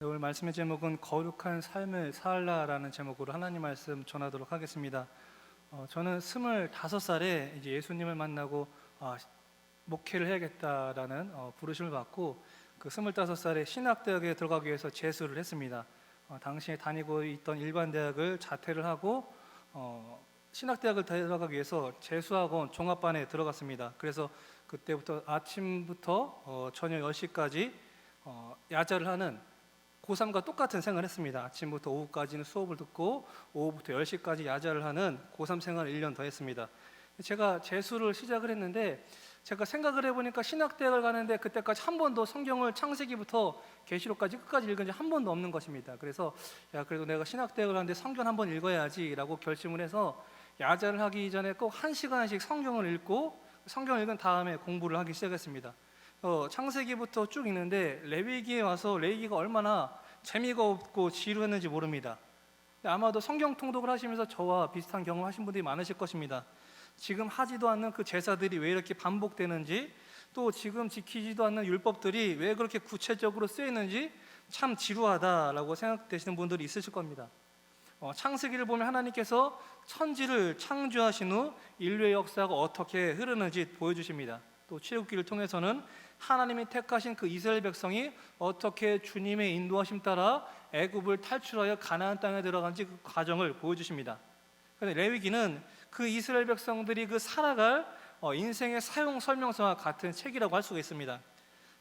네, 오늘 말씀의 제목은 거룩한 삶을 살라라는 제목으로 하나님 말씀 전하도록 하겠습니다. 어, 저는 스물다섯 살에 이제 예수님을 만나고 아, 목회를 해야겠다라는 어, 부르심을 받고 그 스물다섯 살에 신학대학에 들어가기 위해서 재수를 했습니다. 어, 당시에 다니고 있던 일반 대학을 자퇴를 하고 어, 신학대학을 들어가기 위해서 재수학원 종합반에 들어갔습니다. 그래서 그때부터 아침부터 어, 저녁 10시까지 어, 야자를 하는 고3과 똑같은 생활을 했습니다. 아침부터 오후까지는 수업을 듣고 오후부터 10시까지 야자를 하는 고3 생활을 1년 더 했습니다. 제가 재수를 시작을 했는데 제가 생각을 해보니까 신학대학을 가는데 그때까지 한 번도 성경을 창세기부터 계시록까지 끝까지 읽은 지 한 번도 없는 것입니다. 그래서 야 그래도 내가 신학대학을 가는데 성경 한 번 읽어야지라고 결심을 해서 야자를 하기 전에 꼭 한 시간씩 성경을 읽고 성경을 읽은 다음에 공부를 하기 시작했습니다. 어, 창세기부터 쭉 있는데 레위기에 와서 레위기가 얼마나 재미가 없고 지루했는지 모릅니다. 아마도 성경 통독을 하시면서 저와 비슷한 경험하신 분들이 많으실 것입니다. 지금 하지도 않는 그 제사들이 왜 이렇게 반복되는지 또 지금 지키지도 않는 율법들이 왜 그렇게 구체적으로 쓰여 있는지 참 지루하다라고 생각되시는 분들이 있으실 겁니다. 어, 창세기를 보면 하나님께서 천지를 창조하신 후 인류의 역사가 어떻게 흐르는지 보여주십니다. 또 출애굽기를 통해서는 하나님이 택하신 그 이스라엘 백성이 어떻게 주님의 인도하심 따라 애굽을 탈출하여 가나안 땅에 들어간지 그 과정을 보여주십니다. 그런데 레위기는 그 이스라엘 백성들이 그 살아갈 어, 인생의 사용 설명서와 같은 책이라고 할 수가 있습니다.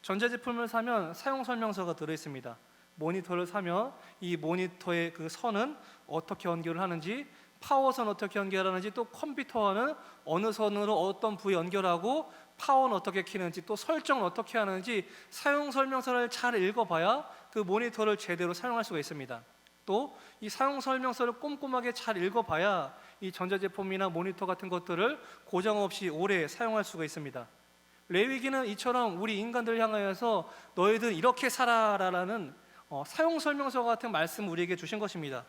전자 제품을 사면 사용 설명서가 들어 있습니다. 모니터를 사면 이 모니터의 그 선은 어떻게 연결을 하는지 파워선 어떻게 연결하는지 또 컴퓨터와는 어느 선으로 어떤 부위 연결하고 파워는 어떻게 키는지 또 설정을 어떻게 하는지 사용 설명서를 잘 읽어봐야 그 모니터를 제대로 사용할 수가 있습니다. 또 이 사용 설명서를 꼼꼼하게 잘 읽어봐야 이 전자제품이나 모니터 같은 것들을 고장 없이 오래 사용할 수가 있습니다. 레위기는 이처럼 우리 인간들을 향하여서 너희들 이렇게 살아라라는 어, 사용 설명서 같은 말씀 우리에게 주신 것입니다.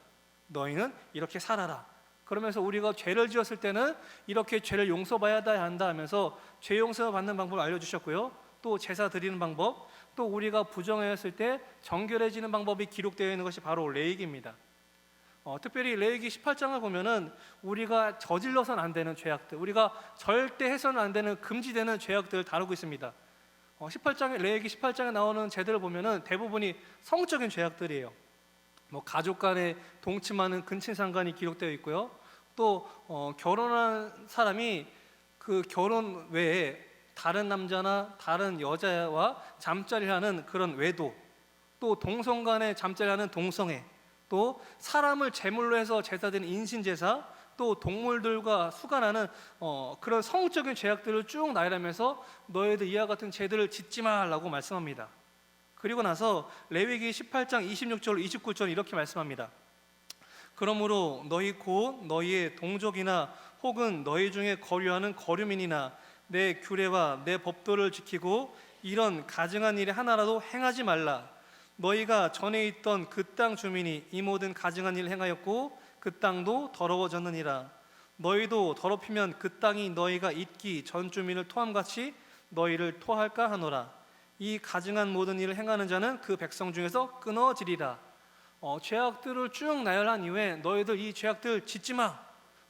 너희는 이렇게 살아라. 그러면서 우리가 죄를 지었을 때는 이렇게 죄를 용서받아야 한다 하면서 죄 용서 받는 방법을 알려주셨고요. 또 제사 드리는 방법, 또 우리가 부정하였을 때 정결해지는 방법이 기록되어 있는 것이 바로 레이기입니다. 어, 특별히 레이기 18장을 보면은 우리가 저질러서는 안 되는 죄악들, 우리가 절대 해서는 안 되는 금지되는 죄악들을 다루고 있습니다. 어, 18장에 레이기 18장에 나오는 죄들을 보면은 대부분이 성적인 죄악들이에요. 뭐 가족 간에 동침하는 근친 상간이 기록되어 있고요. 또 어, 결혼한 사람이 그 결혼 외에 다른 남자나 다른 여자와 잠자리를 하는 그런 외도, 또 동성 간에 잠자리를 하는 동성애, 또 사람을 제물로 해서 제사드리는 인신 제사, 또 동물들과 수간하는 어, 그런 성적인 죄악들을 쭉 나열하면서 너희들 이와 같은 죄들을 짓지 말라고 말씀합니다. 그리고 나서 레위기 18장 26절 29절 이렇게 말씀합니다. 그러므로 너희 곧 너희의 동족이나 혹은 너희 중에 거류하는 거류민이나 내 규례와 내 법도를 지키고 이런 가증한 일에 하나라도 행하지 말라. 너희가 전에 있던 그 땅 주민이 이 모든 가증한 일을 행하였고 그 땅도 더러워졌느니라. 너희도 더럽히면 그 땅이 너희가 있기 전 주민을 토함같이 너희를 토할까 하노라. 이 가증한 모든 일을 행하는 자는 그 백성 중에서 끊어지리라. 어, 죄악들을 쭉 나열한 이후에 너희들 이 죄악들 짓지 마.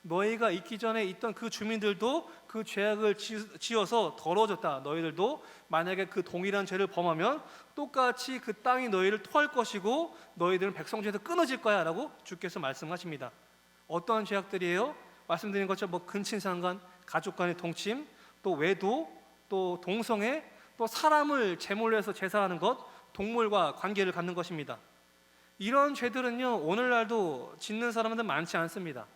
너희가 있기 전에 있던 그 주민들도 그 죄악을 지- 지어서 더러워졌다. 너희들도 만약에 그 동일한 죄를 범하면 똑같이 그 땅이 너희를 토할 것이고 너희들은 백성 중에서 끊어질 거야라고 주께서 말씀하십니다. 어떠한 죄악들이에요? 말씀드린 것처럼 뭐 근친상간, 가족 간의 동침, 또 외도, 또 동성애, 또 사람을 제물로 해서 제사하는 것, 동물과 관계를 갖는 것입니다. 이런 죄들은요 오늘날도 짓는 사람들 많지 않습니다.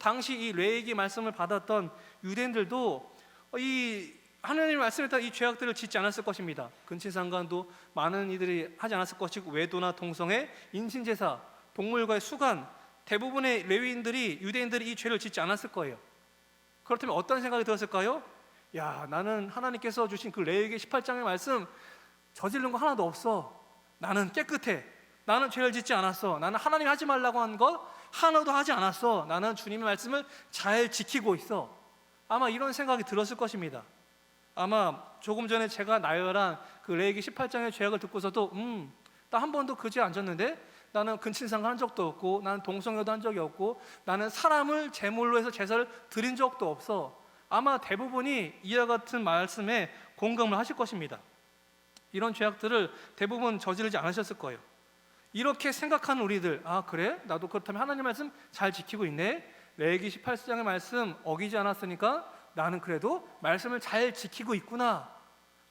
당시 이 레이기 말씀을 받았던 유대인들도 이 하나님의 말씀에 따라 이 죄악들을 짓지 않았을 것입니다. 근친상간도 많은 이들이 하지 않았을 것이고 외도나 동성애, 인신제사, 동물과의 수간 대부분의 레위인들이 유대인들이 이 죄를 짓지 않았을 거예요. 그렇다면 어떤 생각이 들었을까요? 야 나는 하나님께서 주신 그 레위기 18장의 말씀 저지른 거 하나도 없어. 나는 깨끗해. 나는 죄를 짓지 않았어. 나는 하나님이 하지 말라고 한 것 하나도 하지 않았어. 나는 주님의 말씀을 잘 지키고 있어. 아마 이런 생각이 들었을 것입니다. 아마 조금 전에 제가 나열한 그 레이기 18장의 죄악을 듣고서도 음 나 한 번도 그지에 앉았는데 나는 근친상간 한 적도 없고 나는 동성애도 한 적이 없고 나는 사람을 제물로 해서 제사를 드린 적도 없어. 아마 대부분이 이와 같은 말씀에 공감을 하실 것입니다. 이런 죄악들을 대부분 저지르지 않으셨을 거예요. 이렇게 생각하는 우리들, 아 그래? 나도 그렇다면 하나님 말씀 잘 지키고 있네. 레기 18장의 말씀 어기지 않았으니까 나는 그래도 말씀을 잘 지키고 있구나.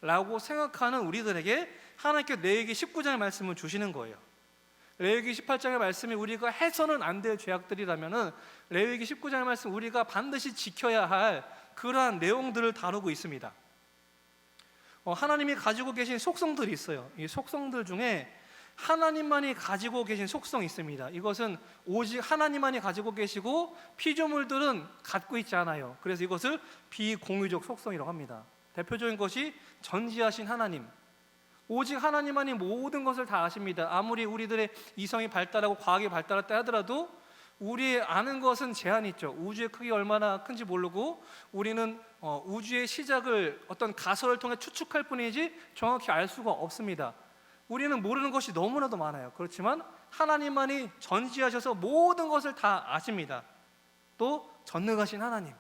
라고 생각하는 우리들에게 하나님께 레기 19장의 말씀을 주시는 거예요. 레위기 18장의 말씀이 우리가 해서는 안 될 죄악들이라면은 레위기 19장의 말씀 우리가 반드시 지켜야 할 그러한 내용들을 다루고 있습니다. 어, 하나님이 가지고 계신 속성들이 있어요. 이 속성들 중에 하나님만이 가지고 계신 속성이 있습니다. 이것은 오직 하나님만이 가지고 계시고 피조물들은 갖고 있지 않아요. 그래서 이것을 비공유적 속성이라고 합니다. 대표적인 것이 전지하신 하나님. 오직 하나님만이 모든 것을 다 아십니다. 아무리 우리들의 이성이 발달하고 과학이 발달했다 하더라도 우리 아는 것은 제한이 있죠. 우주의 크기 얼마나 큰지 모르고 우리는 어, 우주의 시작을 어떤 가설을 통해 추측할 뿐이지 정확히 알 수가 없습니다. 우리는 모르는 것이 너무나도 많아요. 그렇지만 하나님만이 전지하셔서 모든 것을 다 아십니다. 또 전능하신 하나님.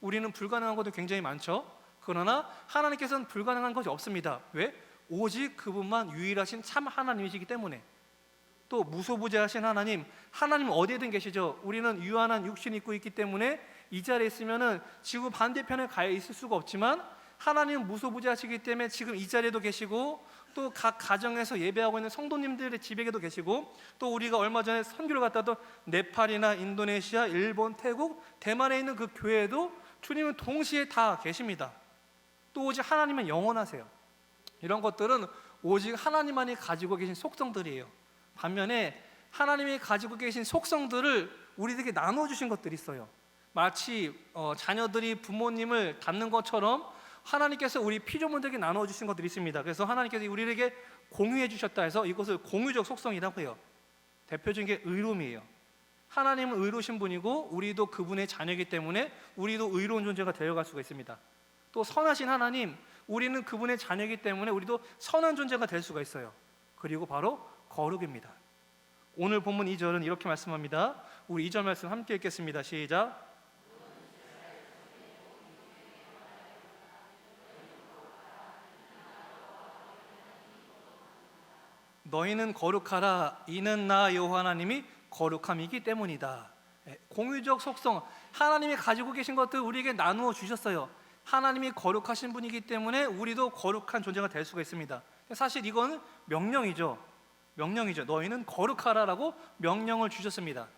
우리는 불가능한 것도 굉장히 많죠. 그러나 하나님께서는 불가능한 것이 없습니다. 왜? 오직 그분만 유일하신 참 하나님이시기 때문에 또 무소부재하신 하나님 하나님 어디에든 계시죠 우리는 유한한 육신 입고 있기 때문에 이 자리에 있으면은 지구 반대편에 가 있을 수가 없지만 하나님 무소부재하시기 때문에 지금 이 자리에도 계시고 또 각 가정에서 예배하고 있는 성도님들의 집에게도 계시고 또 우리가 얼마 전에 선교를 갔다도 네팔이나 인도네시아, 일본, 태국, 대만에 있는 그 교회에도 주님은 동시에 다 계십니다. 또 오직 하나님은 영원하세요. 이런 것들은 오직 하나님만이 가지고 계신 속성들이에요. 반면에 하나님이 가지고 계신 속성들을 우리들에게 나눠 주신 것들이 있어요. 마치 어, 자녀들이 부모님을 닮는 것처럼 하나님께서 우리 피조물들에게 나눠 주신 것들이 있습니다. 그래서 하나님께서 우리에게 공유해 주셨다 해서 이것을 공유적 속성이라고 해요. 대표적인 게 의로움이에요. 하나님은 의로우신 분이고 우리도 그분의 자녀이기 때문에 우리도 의로운 존재가 되어갈 수가 있습니다. 또 선하신 하나님, 우리는 그분의 자녀이기 때문에 우리도 선한 존재가 될 수가 있어요. 그리고 바로 거룩입니다. 오늘 본문 2절은 이렇게 말씀합니다. 우리 2절 말씀 함께 읽겠습니다. 시작. 너희는 거룩하라 이는 나 여호와 하나님이 거룩함이기 때문이다. 예, 공유적 속성 하나님이 가지고 계신 것들 우리에게 나누어 주셨어요. 하나님이 거룩하신 분이기 때문에 우리도 거룩한 존재가 될 수가 있습니다. 사실 이거는 명령이죠. 명령이죠. 너희는 거룩하라라고 명령을 주셨습니다.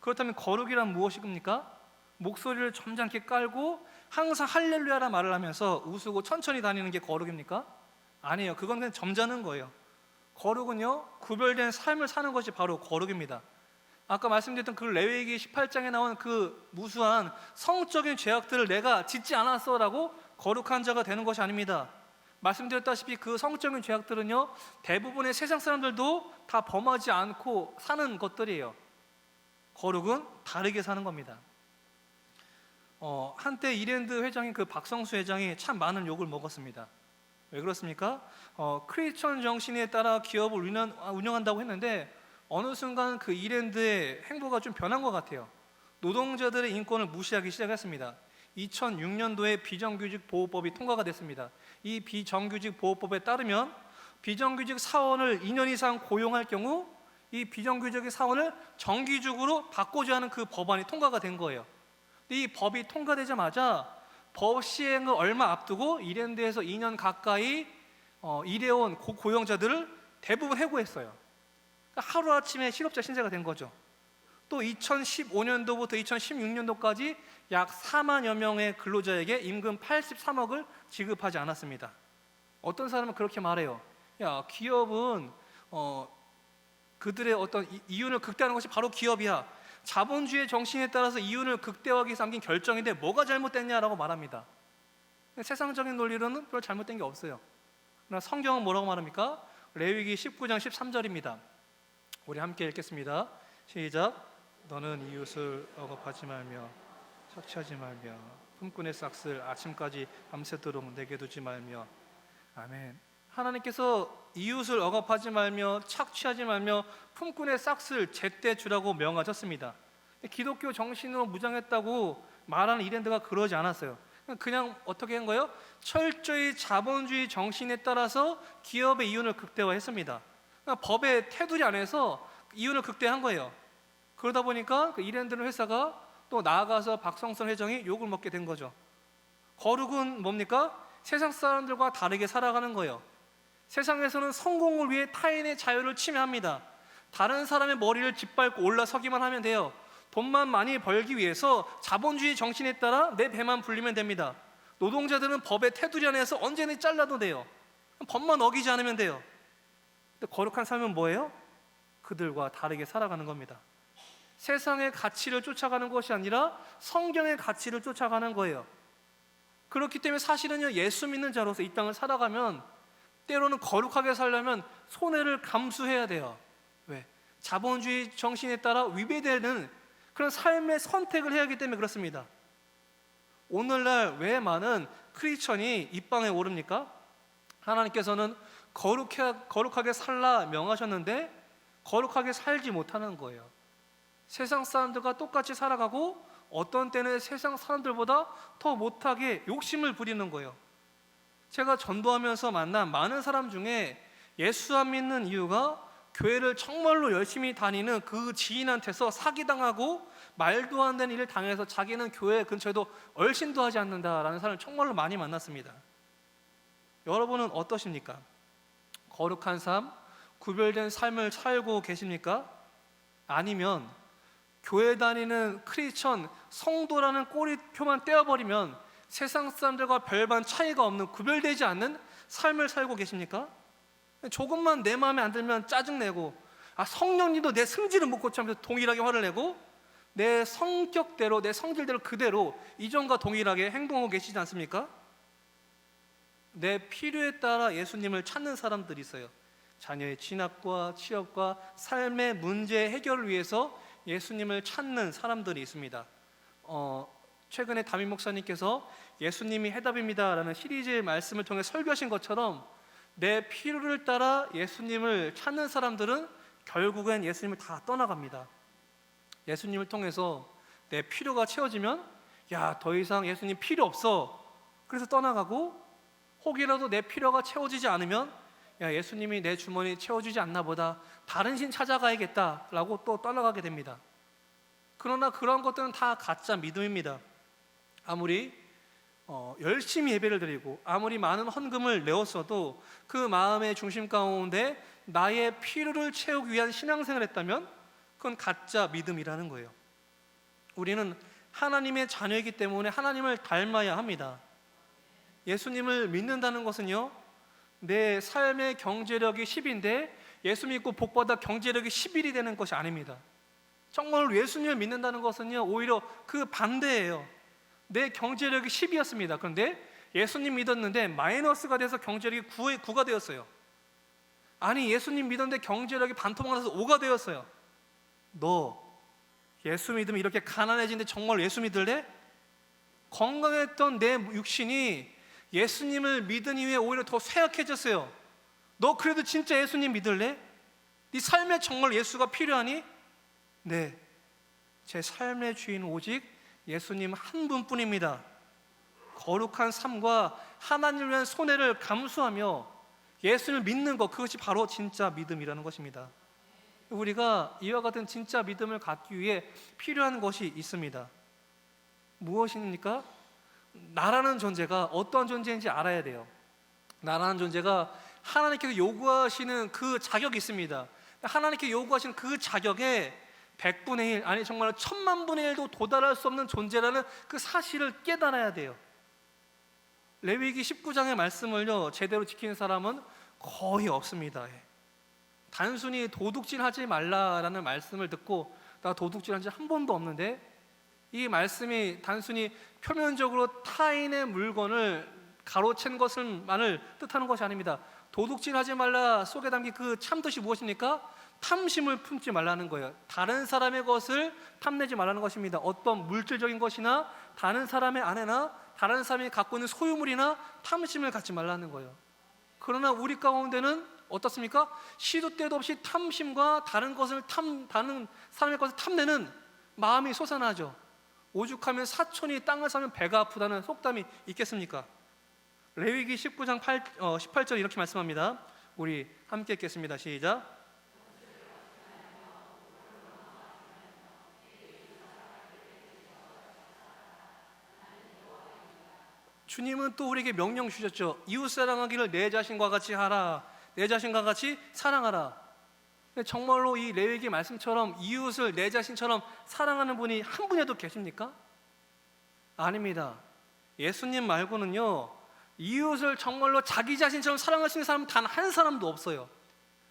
그렇다면 거룩이란 무엇입니까? 목소리를 점잖게 깔고 항상 할렐루야라 말을 하면서 웃고 천천히 다니는 게 거룩입니까? 아니에요. 그건 그냥 점잖은 거예요. 거룩은요 구별된 삶을 사는 것이 바로 거룩입니다. 아까 말씀드렸던 그 레위기 18장에 나온 그 무수한 성적인 죄악들을 내가 짓지 않았어라고 거룩한 자가 되는 것이 아닙니다. 말씀드렸다시피 그 성적인 죄악들은요 대부분의 세상 사람들도 다 범하지 않고 사는 것들이에요. 거룩은 다르게 사는 겁니다. 어, 한때 이랜드 회장인 그 박성수 회장이 참 많은 욕을 먹었습니다. 왜 그렇습니까? 어, 크리스천 정신에 따라 기업을 운영, 운영한다고 했는데 어느 순간 그 이랜드의 행보가 좀 변한 것 같아요. 노동자들의 인권을 무시하기 시작했습니다. 2006년도에 비정규직 보호법이 통과가 됐습니다. 이 비정규직 보호법에 따르면 비정규직 사원을 2년 이상 고용할 경우 이 비정규직 사원을 정규직으로 바꾸지 않은 그 법안이 통과가 된 거예요. 이 법이 통과되자마자 법 시행을 얼마 앞두고 이랜드에서 2년 가까이 어, 일해온 고, 고용자들을 대부분 해고했어요. 그러니까 하루아침에 실업자 신세가 된 거죠. 또 2015년도부터 2016년도까지 약 4만여 명의 근로자에게 임금 83억을 지급하지 않았습니다. 어떤 사람은 그렇게 말해요. 야, 기업은 어, 그들의 어떤 이- 이윤을 극대화하는 것이 바로 기업이야. 자본주의 정신에 따라서 이윤을 극대화하기 위해서 남긴 결정인데 뭐가 잘못됐냐라고 말합니다. 세상적인 논리로는 별 잘못된 게 없어요. 그러나 성경은 뭐라고 말합니까? 레위기 19장 13절입니다. 우리 함께 읽겠습니다. 시작. 너는 이웃을 억압하지 말며 착취하지 말며 품꾼의 싹을 아침까지 밤새도록 내게 두지 말며 아멘. 하나님께서 이웃을 억압하지 말며 착취하지 말며 품꾼의 싹을 제때 주라고 명하셨습니다. 기독교 정신으로 무장했다고 말하는 이랜드가 그러지 않았어요. 그냥 어떻게 한 거예요? 철저히 자본주의 정신에 따라서 기업의 이윤을 극대화했습니다. 그러니까 법의 테두리 안에서 이윤을 극대화한 거예요. 그러다 보니까 그 이랜드는 회사가 또 나아가서 박성선 회장이 욕을 먹게 된 거죠. 거룩은 뭡니까? 세상 사람들과 다르게 살아가는 거예요. 세상에서는 성공을 위해 타인의 자유를 침해합니다. 다른 사람의 머리를 짓밟고 올라서기만 하면 돼요. 돈만 많이 벌기 위해서 자본주의 정신에 따라 내 배만 불리면 됩니다. 노동자들은 법의 테두리 안에서 언제든 잘라도 돼요. 법만 어기지 않으면 돼요. 근데 거룩한 삶은 뭐예요? 그들과 다르게 살아가는 겁니다. 세상의 가치를 쫓아가는 것이 아니라 성경의 가치를 쫓아가는 거예요. 그렇기 때문에 사실은요, 예수 믿는 자로서 이 땅을 살아가면 때로는 거룩하게 살려면 손해를 감수해야 돼요. 왜? 자본주의 정신에 따라 위배되는 그런 삶의 선택을 해야 하기 때문에 그렇습니다. 오늘날 왜 많은 크리스천이 입방에 오릅니까? 하나님께서는 거룩해, 거룩하게 살라 명하셨는데 거룩하게 살지 못하는 거예요. 세상 사람들과 똑같이 살아가고 어떤 때는 세상 사람들보다 더 못하게 욕심을 부리는 거예요. 제가 전도하면서 만난 많은 사람 중에 예수 안 믿는 이유가 교회를 정말로 열심히 다니는 그 지인한테서 사기당하고 말도 안 되는 일을 당해서 자기는 교회 근처에도 얼씬도 하지 않는다라는 사람을 정말로 많이 만났습니다. 여러분은 어떠십니까? 거룩한 삶, 구별된 삶을 살고 계십니까? 아니면 교회 다니는 크리스천 성도라는 꼬리표만 떼어버리면 세상 사람들과 별반 차이가 없는 구별되지 않는 삶을 살고 계십니까? 조금만 내 마음에 안 들면 짜증내고 아 성령님도 내 승질을 못 고치면서 동일하게 화를 내고 내 성격대로 내 성질대로 그대로 이전과 동일하게 행동하고 계시지 않습니까? 내 필요에 따라 예수님을 찾는 사람들이 있어요. 자녀의 진학과 취업과 삶의 문제 해결을 위해서 예수님을 찾는 사람들이 있습니다. 어, 최근에 담임 목사님께서 예수님이 해답입니다라는 시리즈의 말씀을 통해 설교하신 것처럼 내 필요를 따라 예수님을 찾는 사람들은 결국엔 예수님을 다 떠나갑니다. 예수님을 통해서 내 필요가 채워지면 야, 더 이상 예수님 필요 없어. 그래서 떠나가고 혹이라도 내 필요가 채워지지 않으면 야, 예수님이 내 주머니 채워주지 않나 보다. 다른 신 찾아가야겠다라고 또 떠나가게 됩니다. 그러나 그런 것들은 다 가짜 믿음입니다. 아무리 어, 열심히 예배를 드리고 아무리 많은 헌금을 내었어도 그 마음의 중심 가운데 나의 필요를 채우기 위한 신앙생활을 했다면 그건 가짜 믿음이라는 거예요. 우리는 하나님의 자녀이기 때문에 하나님을 닮아야 합니다. 예수님을 믿는다는 것은요, 내 삶의 경제력이 10인데 예수 믿고 복받아 경제력이 11이 되는 것이 아닙니다. 정말 예수님을 믿는다는 것은요, 오히려 그 반대예요. 내 경제력이 10이었습니다. 그런데 예수님 믿었는데 마이너스가 돼서 경제력이 9에 9가 되었어요. 아니, 예수님 믿었는데 경제력이 반토막 나서 5가 되었어요. 너 예수 믿으면 이렇게 가난해지는데 정말 예수 믿을래? 건강했던 내 육신이 예수님을 믿은 이후에 오히려 더 쇠약해졌어요. 너 그래도 진짜 예수님 믿을래? 네 삶에 정말 예수가 필요하니? 네. 제 삶의 주인 오직 예수님 한 분뿐입니다. 거룩한 삶과 하나님을 위한 손해를 감수하며 예수를 믿는 것 그것이 바로 진짜 믿음이라는 것입니다. 우리가 이와 같은 진짜 믿음을 갖기 위해 필요한 것이 있습니다. 무엇입니까? 나라는 존재가 어떠한 존재인지 알아야 돼요. 나라는 존재가 하나님께서 요구하시는 그 자격이 있습니다. 하나님께 요구하시는 그 자격에 100분의 1, 아니 정말 천만 분의 1도 도달할 수 없는 존재라는 그 사실을 깨달아야 돼요. 레위기 19장의 말씀을요, 제대로 지키는 사람은 거의 없습니다. 예. 단순히 도둑질 하지 말라라는 말씀을 듣고 나 도둑질 한 지 한 번도 없는데 이 말씀이 단순히 표면적으로 타인의 물건을 가로챈 것을만을 뜻하는 것이 아닙니다. 도둑질하지 말라 속에 담긴 그 참뜻이 무엇입니까? 탐심을 품지 말라는 거예요. 다른 사람의 것을 탐내지 말라는 것입니다. 어떤 물질적인 것이나 다른 사람의 아내나 다른 사람이 갖고 있는 소유물이나 탐심을 갖지 말라는 거예요. 그러나 우리 가운데는 어떻습니까? 시도 때도 없이 탐심과 다른 것을 탐 다른 사람의 것을 탐내는 마음이 솟아나죠. 오죽하면 사촌이 땅을 사면 배가 아프다는 속담이 있겠습니까? 레위기 19장 8, 어, 18절 이렇게 말씀합니다. 우리 함께 읽겠습니다. 시작. 주님은 또 우리에게 명령 주셨죠. 이웃 사랑하기를 내 자신과 같이 하라. 내 자신과 같이 사랑하라. 정말로 이 레위기 말씀처럼 이웃을 내 자신처럼 사랑하는 분이 한 분이라도 계십니까? 아닙니다. 예수님 말고는요. 이웃을 정말로 자기 자신처럼 사랑할 수 있는 사람 단한 사람도 없어요.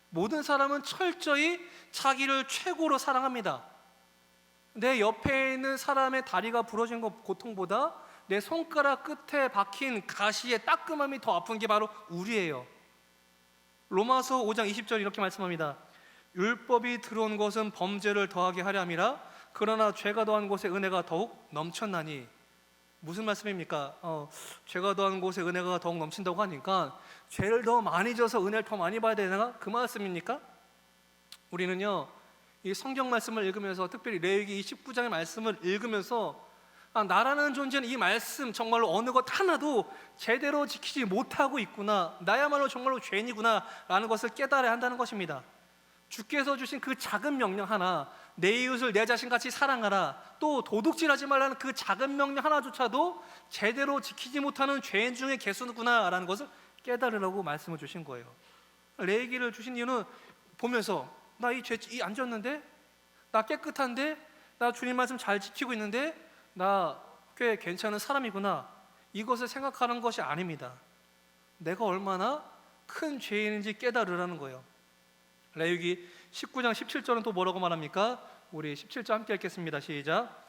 모든 사람은 철저히 자기를 최고로 사랑합니다. 내 옆에 있는 사람의 다리가 부러진 것 고통보다 내 손가락 끝에 박힌 가시의 따끔함이 더 아픈 게 바로 우리예요. 로마서 5장 20절 이렇게 말씀합니다. 율법이 들어온 것은 범죄를 더하게 하려 함이라 그러나 죄가 더한 곳에 은혜가 더욱 넘쳤나니 무슨 말씀입니까? 어, 죄가 더한 곳에 은혜가 더욱 넘친다고 하니까 죄를 더 많이 져서 은혜를 더 많이 받아야 되나? 그 말씀입니까? 우리는요 이 성경 말씀을 읽으면서 특별히 레위기 19장의 말씀을 읽으면서 아, 나라는 존재는 이 말씀 정말로 어느 것 하나도 제대로 지키지 못하고 있구나 나야말로 정말로 죄인이구나 라는 것을 깨달아야 한다는 것입니다. 주께서 주신 그 작은 명령 하나 내 이웃을 내 자신같이 사랑하라 또 도둑질하지 말라는 그 작은 명령 하나조차도 제대로 지키지 못하는 죄인 중에 개수구나라는 것을 깨달으라고 말씀을 주신 거예요. 레이기를 주신 이유는 보면서 나 이 죄 이안 졌는데 나 깨끗한데 나 주님 말씀 잘 지키고 있는데 나 꽤 괜찮은 사람이구나 이것을 생각하는 것이 아닙니다. 내가 얼마나 큰 죄인인지 깨달으라는 거예요. 레위기 19장 17절은 또 뭐라고 말합니까? 우리 17절 함께 읽겠습니다. 시작.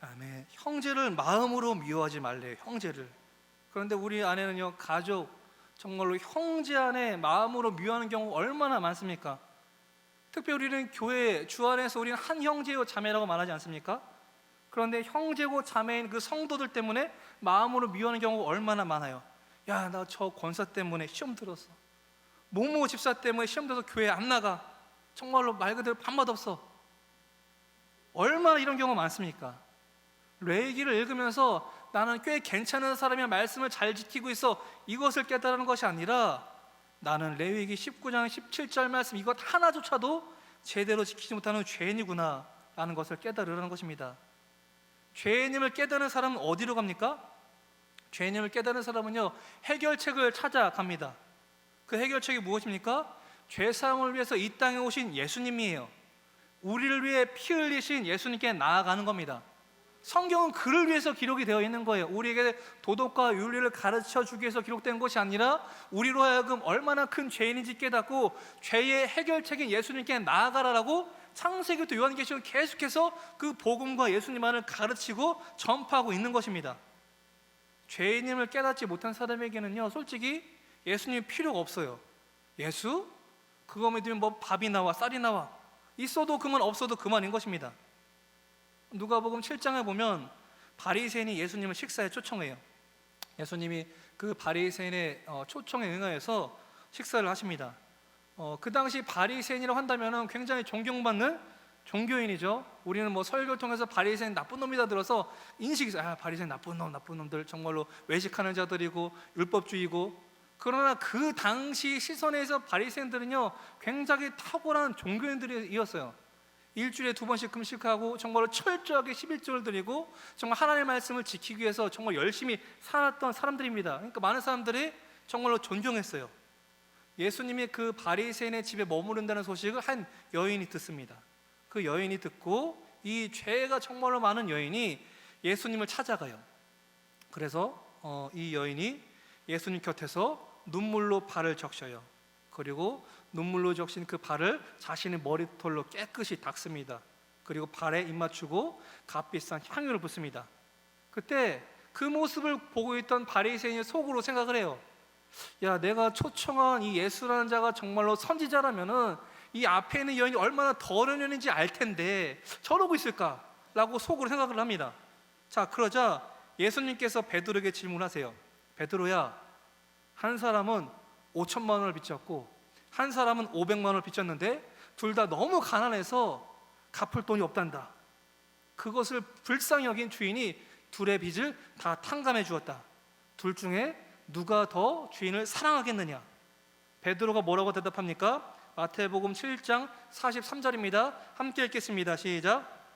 아멘. 형제를 마음으로 미워하지 말래요. 형제를. 그런데 우리 안에는요 가족 정말로 형제 안에 마음으로 미워하는 경우 얼마나 많습니까? 특별히 우리는 교회 주 안에서 우리는 한 형제요 자매라고 말하지 않습니까? 그런데 형제고 자매인 그 성도들 때문에 마음으로 미워하는 경우가 얼마나 많아요. 야, 나 저 권사 때문에 시험 들었어. 모모 집사 때문에 시험 들어서 교회 안 나가. 정말로 말 그대로 밥맛 없어. 얼마나 이런 경우가 많습니까? 레이기를 읽으면서 나는 꽤 괜찮은 사람이야 말씀을 잘 지키고 있어 이것을 깨달은 것이 아니라 나는 레위기 19장 17절 말씀 이것 하나조차도 제대로 지키지 못하는 죄인이구나 라는 것을 깨달으라는 것입니다. 죄인임을 깨달은 사람은 어디로 갑니까? 죄인임을 깨달은 사람은요 해결책을 찾아갑니다. 그 해결책이 무엇입니까? 죄 사함을 위해서 이 땅에 오신 예수님이에요. 우리를 위해 피 흘리신 예수님께 나아가는 겁니다. 성경은 그를 위해서 기록이 되어 있는 거예요. 우리에게 도덕과 윤리를 가르쳐 주기 위해서 기록된 것이 아니라 우리로 하여금 얼마나 큰 죄인인지 깨닫고 죄의 해결책인 예수님께 나아가라라고 창세기부터 요한계시록 계속해서 그 복음과 예수님만을 가르치고 전파하고 있는 것입니다. 죄인임을 깨닫지 못한 사람에게는요, 솔직히 예수님 필요가 없어요. 예수? 그거 믿으면 뭐 밥이 나와 쌀이 나와 있어도 그만 없어도 그만인 것입니다. 누가복음 7장에 보면 바리새인이 예수님을 식사에 초청해요. 예수님이 그 바리새인의 어, 초청에 응하여서 식사를 하십니다. 어, 그 당시 바리새인이라고 한다면 굉장히 존경받는 종교인이죠. 우리는 뭐 설교를 통해서 바리새인 나쁜 놈이다 들어서 인식이 있어요. 아, 바리새인 나쁜 놈, 나쁜 놈들 정말로 외식하는 자들이고 율법주의고. 그러나 그 당시 시선에서 바리새인들은요 굉장히 탁월한 종교인들이었어요. 일주일에 두 번씩 금식하고 정말로 철저하게 11조를 드리고 정말 하나님의 말씀을 지키기 위해서 정말 열심히 살았던 사람들입니다. 그러니까 많은 사람들이 정말로 존경했어요. 예수님이 그 바리새인의 집에 머무른다는 소식을 한 여인이 듣습니다. 그 여인이 듣고 이 죄가 정말로 많은 여인이 예수님을 찾아가요. 그래서 어, 이 여인이 예수님 곁에서 눈물로 발을 적셔요. 그리고 눈물로 적신 그 발을 자신의 머리털로 깨끗이 닦습니다. 그리고 발에 입 맞추고 값비싼 향유를 붓습니다. 그때 그 모습을 보고 있던 바리새인이 속으로 생각을 해요. 야, 내가 초청한 이 예수라는 자가 정말로 선지자라면은 이 앞에 있는 여인이 얼마나 더러운 여인인지 알 텐데 저러고 있을까라고 속으로 생각을 합니다. 자 그러자 예수님께서 베드로에게 질문하세요. 베드로야, 한 사람은 5천만 원을 빚졌고 한 사람은 500만 원을 빚졌는데 둘 다 너무 가난해서 갚을 돈이 없단다. 그것을 불쌍히 여긴 주인이 둘의 빚을 다 탕감해 주었다. 둘 중에 누가 더 주인을 사랑하겠느냐? 베드로가 뭐라고 대답합니까? 마태복음 7장 43절입니다. 함께 읽겠습니다. 시작.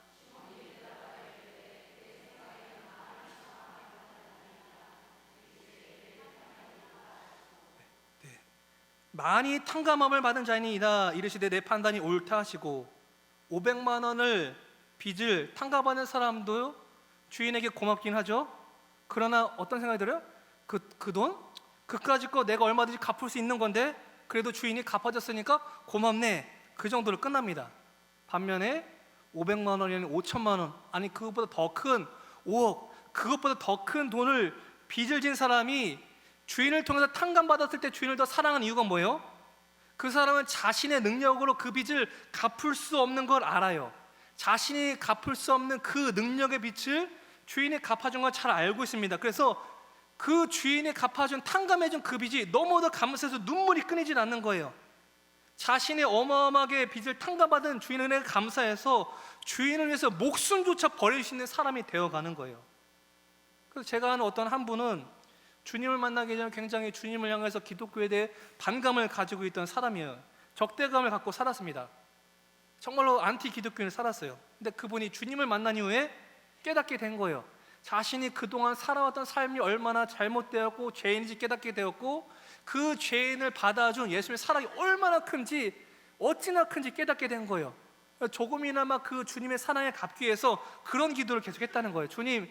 네. 많이 탕감함을 받은 자이니이다 이르시되 내 판단이 옳다 하시고 500만 원을 빚을 탕감하는 사람도 주인에게 고맙긴 하죠. 그러나 어떤 생각이 들어요? 그 그 돈? 그까짓 거 내가 얼마든지 갚을 수 있는 건데 그래도 주인이 갚아줬으니까 고맙네. 그 정도로 끝납니다. 반면에 500만 원이나 5천만 원 아니 그것보다 더 큰 5억 그것보다 더 큰 돈을 빚을 진 사람이 주인을 통해서 탕감받았을 때 주인을 더 사랑하는 이유가 뭐예요? 그 사람은 자신의 능력으로 그 빚을 갚을 수 없는 걸 알아요. 자신이 갚을 수 없는 그 능력의 빚을 주인이 갚아준 걸 잘 알고 있습니다. 그래서 그 주인이 갚아준 탕감해준 그 빚이 너무도 감사해서 눈물이 끊이질 않는 거예요. 자신의 어마어마하게 빚을 탕감받은 주인의 은혜가 감사해서 주인을 위해서 목숨조차 버릴 수 있는 사람이 되어가는 거예요. 그래서 제가 아는 어떤 한 분은 주님을 만나기 전에 굉장히 주님을 향해서 기독교에 대해 반감을 가지고 있던 사람이에요. 적대감을 갖고 살았습니다. 정말로 안티 기독교인을 살았어요. 근데 그분이 주님을 만난 이후에 깨닫게 된 거예요. 자신이 그동안 살아왔던 삶이 얼마나 잘못되었고 죄인인지 깨닫게 되었고 그 죄인을 받아준 예수님의 사랑이 얼마나 큰지 어찌나 큰지 깨닫게 된 거예요. 조금이나마 그 주님의 사랑에 갚기 위해서 그런 기도를 계속했다는 거예요. 주님,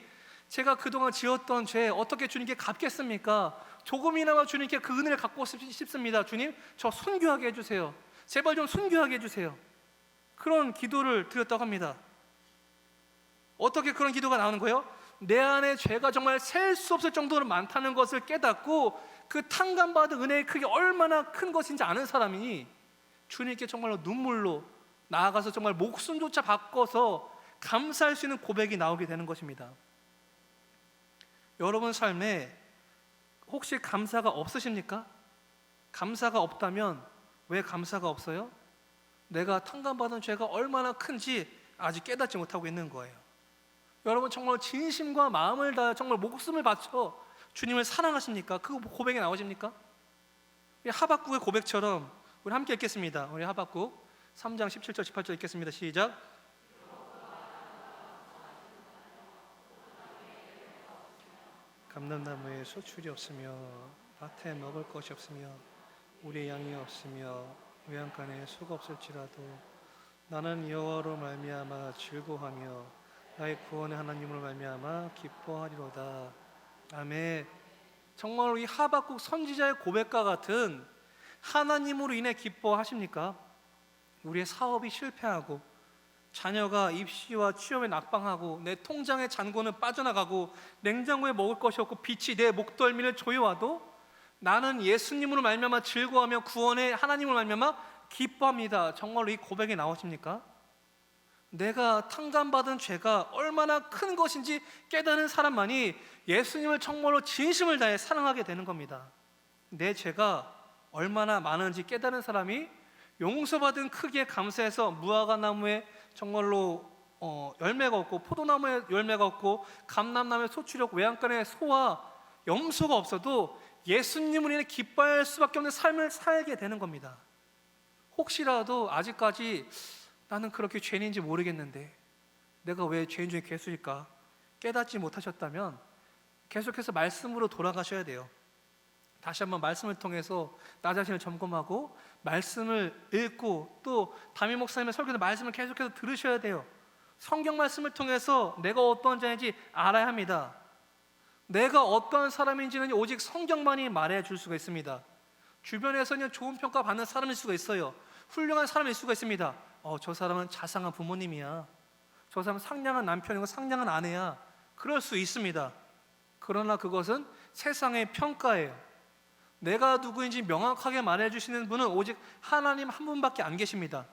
제가 그동안 지었던 죄 어떻게 주님께 갚겠습니까? 조금이나마 주님께 그 은혜를 갖고 싶습니다. 주님, 저 순교하게 해주세요. 제발 좀 순교하게 해주세요. 그런 기도를 드렸다고 합니다. 어떻게 그런 기도가 나오는 거예요? 내 안에 죄가 정말 셀 수 없을 정도로 많다는 것을 깨닫고 그 탕감받은 은혜의 크기 얼마나 큰 것인지 아는 사람이 주님께 정말로 눈물로 나아가서 정말 목숨조차 바꿔서 감사할 수 있는 고백이 나오게 되는 것입니다. 여러분 삶에 혹시 감사가 없으십니까? 감사가 없다면 왜 감사가 없어요? 내가 탕감받은 죄가 얼마나 큰지 아직 깨닫지 못하고 있는 거예요. 여러분 정말 진심과 마음을 다해 정말 목숨을 바쳐 주님을 사랑하십니까? 그 고백이 나오십니까? 우리 하박국의 고백처럼 우리 함께 읽겠습니다. 우리 하박국 3장 17절 18절 읽겠습니다. 시작. 감람나무에 소출이 없으며 밭에 먹을 것이 없으며 우리의 양이 없으며 외양간에 수가 없을지라도 나는 여호와로 말미암아 즐거하며 나의 구원의 하나님으로 말미암아 기뻐하리로다. 아멘. 정말 이 하박국 선지자의 고백과 같은 하나님으로 인해 기뻐하십니까? 우리의 사업이 실패하고 자녀가 입시와 취업에 낙방하고 내 통장의 잔고는 빠져나가고 냉장고에 먹을 것이 없고 빛이 내 목덜미를 조여와도 나는 예수님으로 말미암아 즐거워하며 구원의 하나님으로 말미암아 기뻐합니다. 정말로 이 고백이 나오십니까? 내가 탕감받은 죄가 얼마나 큰 것인지 깨닫는 사람만이 예수님을 정말로 진심을 다해 사랑하게 되는 겁니다. 내 죄가 얼마나 많은지 깨닫는 사람이 용서받은 크기에 감사해서 무화과 나무에 정말로 어, 열매가 없고 포도나무에 열매가 없고 감람나무에 소출력 외양간에 소와 염소가 없어도 예수님을 인해 기뻐할 수밖에 없는 삶을 살게 되는 겁니다. 혹시라도 아직까지 나는 그렇게 죄인인지 모르겠는데 내가 왜 죄인 중에 괴수일까 깨닫지 못하셨다면 계속해서 말씀으로 돌아가셔야 돼요. 다시 한번 말씀을 통해서 나 자신을 점검하고 말씀을 읽고 또 담임 목사님의 설교도 말씀을 계속해서 들으셔야 돼요. 성경 말씀을 통해서 내가 어떤 자인지 알아야 합니다. 내가 어떠한 사람인지는 오직 성경만이 말해 줄 수가 있습니다. 주변에서는 좋은 평가 받는 사람일 수가 있어요. 훌륭한 사람일 수가 있습니다. 어, 저 사람은 자상한 부모님이야. 저 사람은 상냥한 남편이고 상냥한 아내야. 그럴 수 있습니다. 그러나 그것은 세상의 평가예요. 내가 누구인지 명확하게 말해 주시는 분은 오직 하나님 한 분밖에 안 계십니다.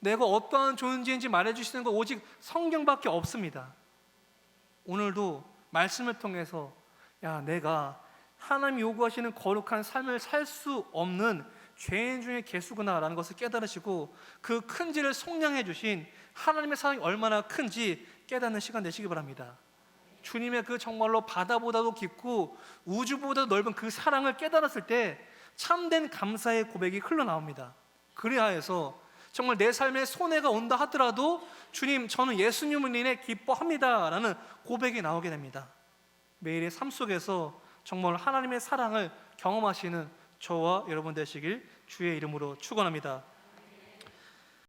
내가 어떠한 존재인지 말해 주시는 건 오직 성경밖에 없습니다. 오늘도 말씀을 통해서 야 내가 하나님 요구하시는 거룩한 삶을 살 수 없는 죄인 중에 개수구나라는 것을 깨달으시고 그 큰지를 속량해 주신 하나님의 사랑이 얼마나 큰지 깨닫는 시간 되시기 바랍니다. 주님의 그 정말로 바다보다도 깊고 우주보다도 넓은 그 사랑을 깨달았을 때 참된 감사의 고백이 흘러나옵니다. 그리하여서 정말 내 삶에 손해가 온다 하더라도 주님 저는 예수님을 인해 기뻐합니다라는 고백이 나오게 됩니다. 매일의 삶 속에서 정말 하나님의 사랑을 경험하시는 저와 여러분 되시길 주의 이름으로 축원합니다.